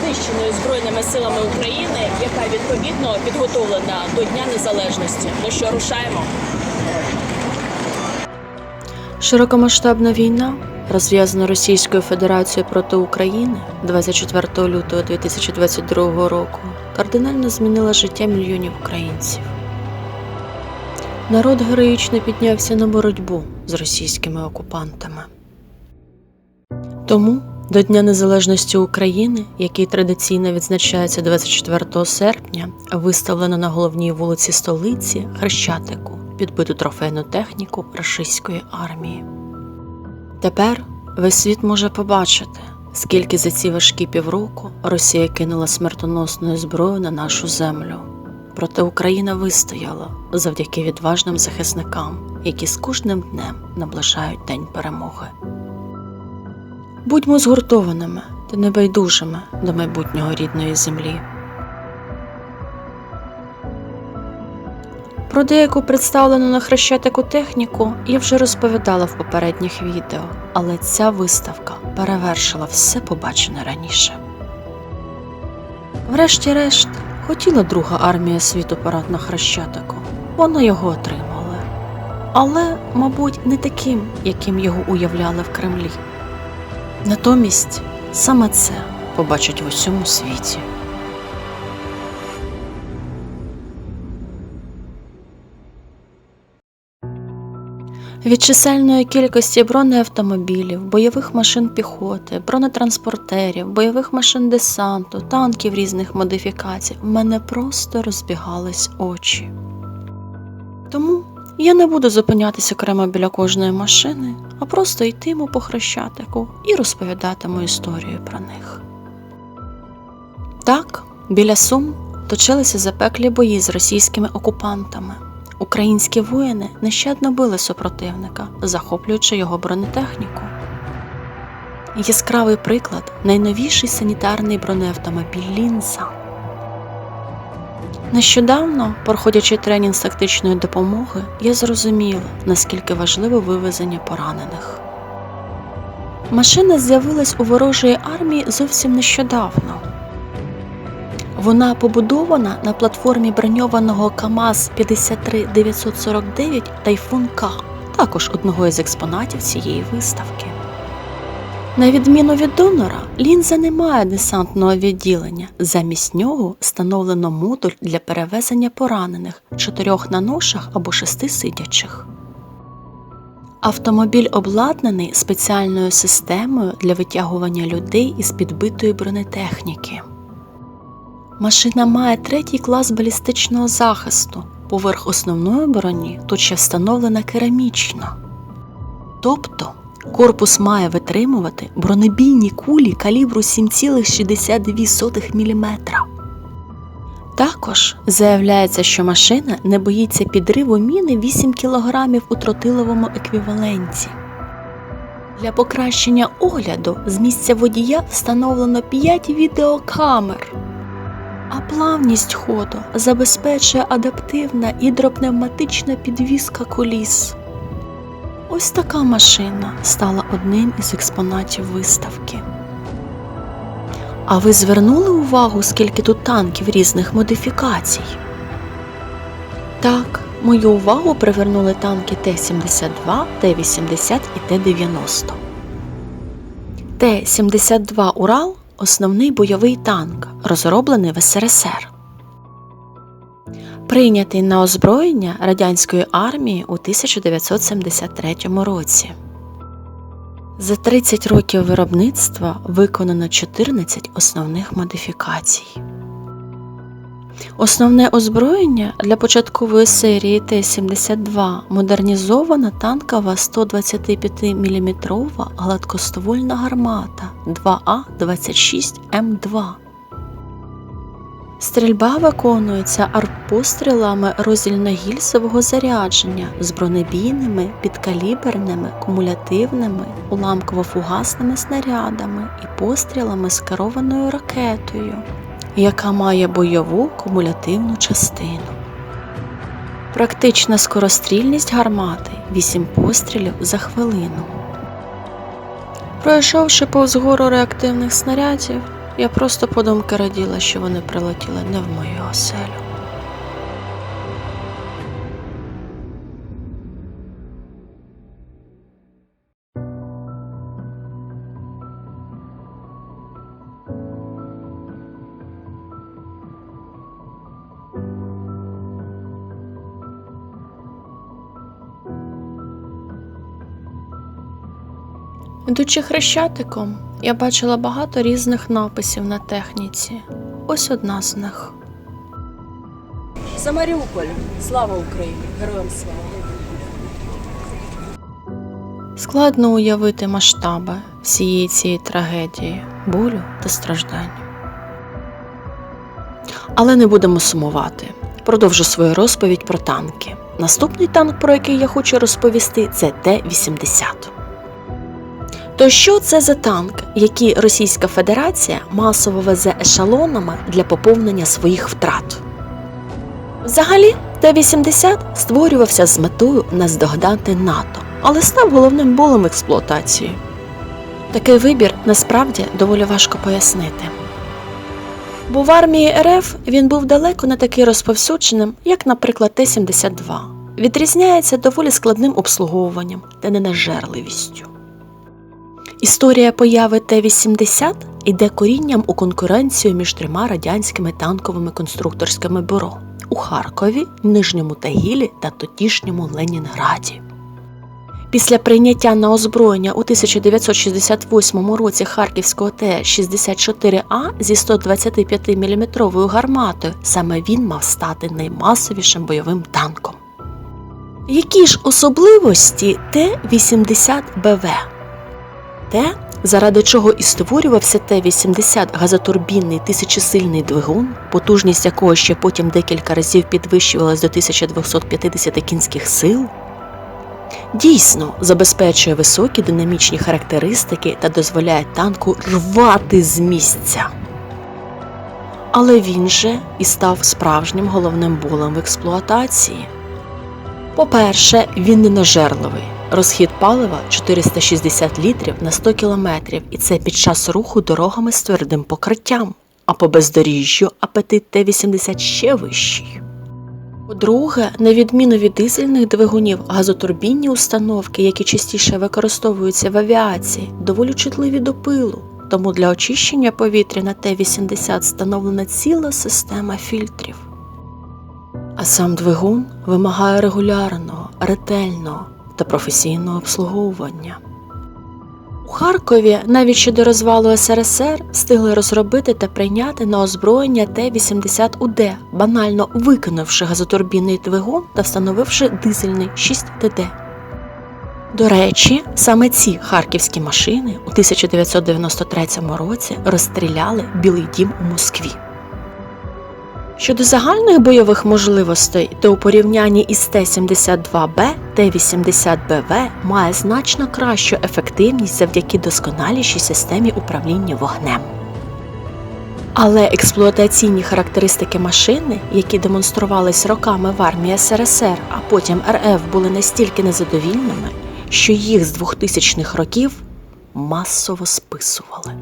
знищеної Збройними силами України, яка відповідно підготовлена до Дня Незалежності. Ну що, рушаємо? Широкомасштабна війна, розв'язана Російською Федерацією проти України 24 лютого 2022 року, кардинально змінила життя мільйонів українців. Народ героїчно піднявся на боротьбу з російськими окупантами. Тому до Дня Незалежності України, який традиційно відзначається 24 серпня, виставлено на головній вулиці столиці Хрещатику підбиту трофейну техніку рашистської армії. Тепер весь світ може побачити, скільки за ці важкі півроку Росія кинула смертоносною зброю на нашу землю. Проте Україна вистояла завдяки відважним захисникам, які з кожним днем наближають день перемоги. Будьмо згуртованими та небайдужими до майбутнього рідної землі. Про деяку представлену на хрещатику техніку я вже розповідала в попередніх відео, але ця виставка перевершила все побачене раніше. Врешті-решт, хотіла друга армія світу парад на хрещатику, вона його отримала. Але, мабуть, не таким, яким його уявляли в Кремлі. Натомість саме це побачать в усьому світі. Від чисельної кількості бронеавтомобілів, бойових машин піхоти, бронетранспортерів, бойових машин десанту, танків різних модифікацій в мене просто розбігались очі. Тому я не буду зупинятися окремо біля кожної машини, а просто йтиму по хрещатику і розповідатиму історію про них. Так, біля Сум точилися запеклі бої з російськими окупантами. Українські воїни нещадно били супротивника, захоплюючи його бронетехніку. Яскравий приклад найновіший санітарний бронеавтомобіль Лінза. Нещодавно, проходячи тренінг з тактичної допомоги, я зрозуміла, наскільки важливе вивезення поранених. Машина з'явилась у ворожої армії зовсім нещодавно. Вона побудована на платформі броньованого КАМАЗ 53949 Тайфун К, також одного із експонатів цієї виставки. На відміну від донора, лінза не має десантного відділення. Замість нього встановлено модуль для перевезення поранених чотирьох на ношах або шести сидячих. Автомобіль обладнаний спеціальною системою для витягування людей із підбитої бронетехніки. Машина має третій клас балістичного захисту. Поверх основної броні тут ще встановлена керамічна. Тобто корпус має витримувати бронебійні кулі калібру 7,62 мм. Також заявляється, що машина не боїться підриву міни 8 кг у тротиловому еквіваленті. Для покращення огляду з місця водія встановлено 5 відеокамер. А плавність ходу забезпечує адаптивна гідропневматична підвізка коліс. Ось така машина стала одним із експонатів виставки. А ви звернули увагу, скільки тут танків різних модифікацій? Так, мою увагу привернули танки Т-72, Т-80 і Т-90. Т-72 Урал основний бойовий танк, розроблений в СРСР. Прийнятий на озброєння радянської армії у 1973 році. За 30 років виробництва виконано 14 основних модифікацій. Основне озброєння для початкової серії Т-72 модернізована танкова 125 мм гладкоствольна гармата 2А26М2. Стрільба виконується артпострілами роздільно-гільзового зарядження з бронебійними, підкаліберними, кумулятивними, уламково-фугасними снарядами і пострілами з керованою ракетою, яка має бойову кумулятивну частину. Практична скорострільність гармати 8 пострілів за хвилину. Пройшовши повз гору реактивних снарядів, я просто подумки раділа, що вони прилетіли не в мою оселю. Ідучи хрещатиком, я бачила багато різних написів на техніці. Ось одна з них. За Маріуполь. Слава Україні! Героям слава! Складно уявити масштаби всієї цієї трагедії, болю та страждань. Але не будемо сумувати. Продовжу свою розповідь про танки. Наступний танк, про який я хочу розповісти, це Т-80. То що це за танк, який Російська Федерація масово везе ешелонами для поповнення своїх втрат? Взагалі, Т-80 створювався з метою наздогнати НАТО, але став головним болем експлуатації. Такий вибір насправді доволі важко пояснити. Бо в армії РФ він був далеко не такий розповсюдженим, як, наприклад, Т-72. Відрізняється доволі складним обслуговуванням та ненажерливістю. Історія появи Т-80 йде корінням у конкуренцію між трьома радянськими танковими конструкторськими бюро у Харкові, Нижньому Тагілі та тодішньому Ленінграді. Після прийняття на озброєння у 1968 році харківського Т-64А зі 125 мм гарматою саме він мав стати наймасовішим бойовим танком. Які ж особливості Т-80БВ? Те, заради чого і створювався Т-80 газотурбінний тисячесильний двигун, потужність якого ще потім декілька разів підвищувалась до 1250 кінських сил, дійсно забезпечує високі динамічні характеристики та дозволяє танку рвати з місця. Але він же і став справжнім головним болем в експлуатації. По-перше, він ненажерливий. Розхід палива 460 літрів на 100 кілометрів, і це під час руху дорогами з твердим покриттям. А по бездоріжжю апетит Т-80 ще вищий. По-друге, на відміну від дизельних двигунів, газотурбінні установки, які частіше використовуються в авіації, доволі чутливі до пилу. Тому для очищення повітря на Т-80 встановлена ціла система фільтрів. А сам двигун вимагає регулярного, ретельного та професійного обслуговування. У Харкові навіть ще до розвалу СРСР встигли розробити та прийняти на озброєння Т-80УД, банально викинувши газотурбінний двигун та встановивши дизельний 6ТД. До речі, саме ці харківські машини у 1993 році розстріляли Білий дім у Москві. Щодо загальних бойових можливостей, то у порівнянні із Т-72Б, Т-80БВ має значно кращу ефективність завдяки досконалішій системі управління вогнем. Але експлуатаційні характеристики машини, які демонструвались роками в армії СРСР, а потім РФ були настільки незадовільними, що їх з 2000-х років масово списували.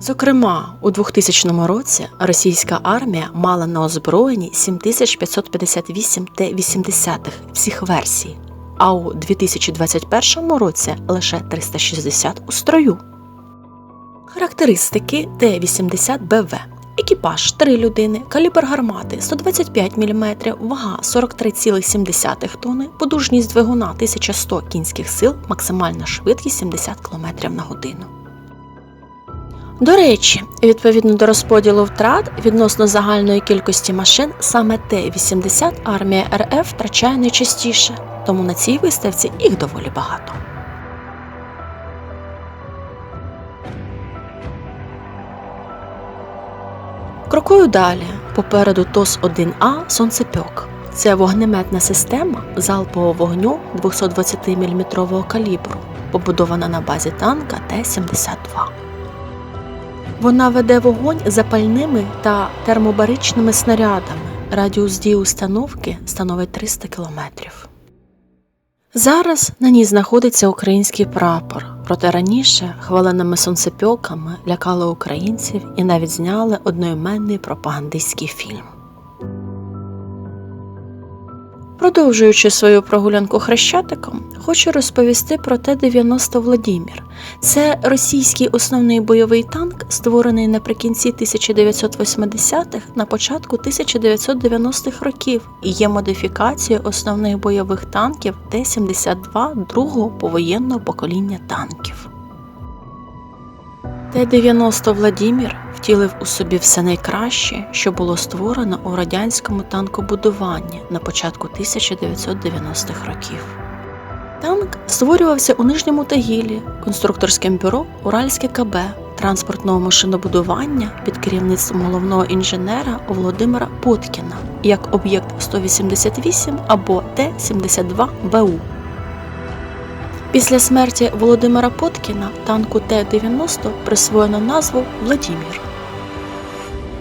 Зокрема, у 2000 році російська армія мала на озброєнні 7558 Т-80 всіх версій, а у 2021 році лише 360 у строю. Характеристики Т-80БВ. Екіпаж 3 людини, калібр гармати 125 мм, вага 43,7 тонни, подужність двигуна 1100 кінських сил, максимальна швидкість 70 км на годину. До речі, відповідно до розподілу втрат відносно загальної кількості машин, саме Т-80 армія РФ втрачає найчастіше, тому на цій виставці їх доволі багато. Крокую далі. Попереду ТОС-1А Сонцепьок. Це вогнеметна система залпового вогню 220 мм калібру, побудована на базі танка Т-72. Вона веде вогонь запальними та термобаричними снарядами. Радіус дії установки становить 300 кілометрів. Зараз на ній знаходиться український прапор, проте раніше хваленими сонцепьоками лякали українців і навіть зняли одноіменний пропагандистський фільм. Продовжуючи свою прогулянку хрещатиком, хочу розповісти про Т-90 Владімір. Це російський основний бойовий танк, створений наприкінці 1980-х, на початку 1990-х років і є модифікацією основних бойових танків Т-72 другого повоєнного покоління танків. Т-90 Владімір втілив у собі все найкраще, що було створено у радянському танкобудуванні на початку 1990-х років. Танк створювався у Нижньому Тагілі, конструкторським бюро Уральське КБ, транспортного машинобудування під керівництвом головного інженера Володимира Поткіна як об'єкт 188 або Т-72 БУ. Після смерті Володимира Поткіна танку Т-90 присвоєно назву Владімір.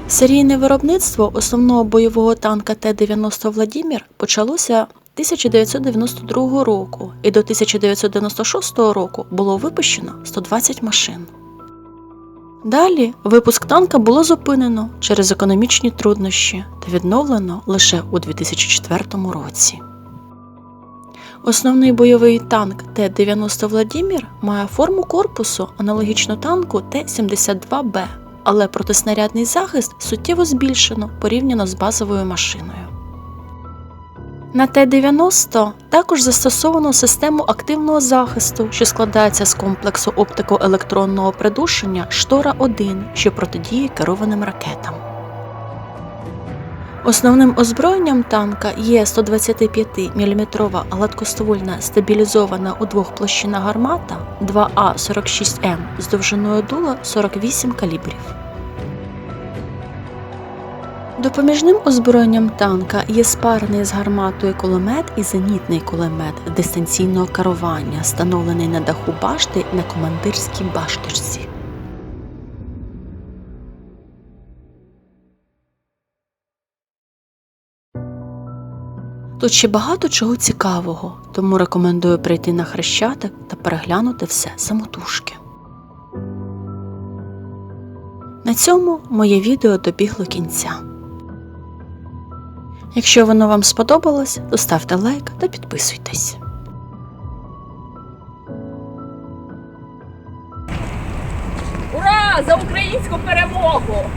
Серійне виробництво основного бойового танка Т-90 Владімір почалося 1992 року і до 1996 року було випущено 120 машин. Далі випуск танка було зупинено через економічні труднощі та відновлено лише у 2004 році. Основний бойовий танк Т-90 Владімір має форму корпусу аналогічно танку Т-72Б, але протиснарядний захист суттєво збільшено порівняно з базовою машиною. На Т-90 також застосовано систему активного захисту, що складається з комплексу оптико-електронного придушення Штора-1, що протидіє керованим ракетам. Основним озброєнням танка є 125 мм гладкоствольна стабілізована у двох площинах гармата 2А46М з довжиною дула 48 калібрів. Допоміжним озброєнням танка є спарений з гарматою кулемет і зенітний кулемет дистанційного керування, встановлений на даху башти на командирській башточці. Тут ще багато чого цікавого, тому рекомендую прийти на хрещатик та переглянути все самотужки. На цьому моє відео добігло кінця. Якщо воно вам сподобалось, то ставте лайк та підписуйтесь. Ура! За українську перемогу!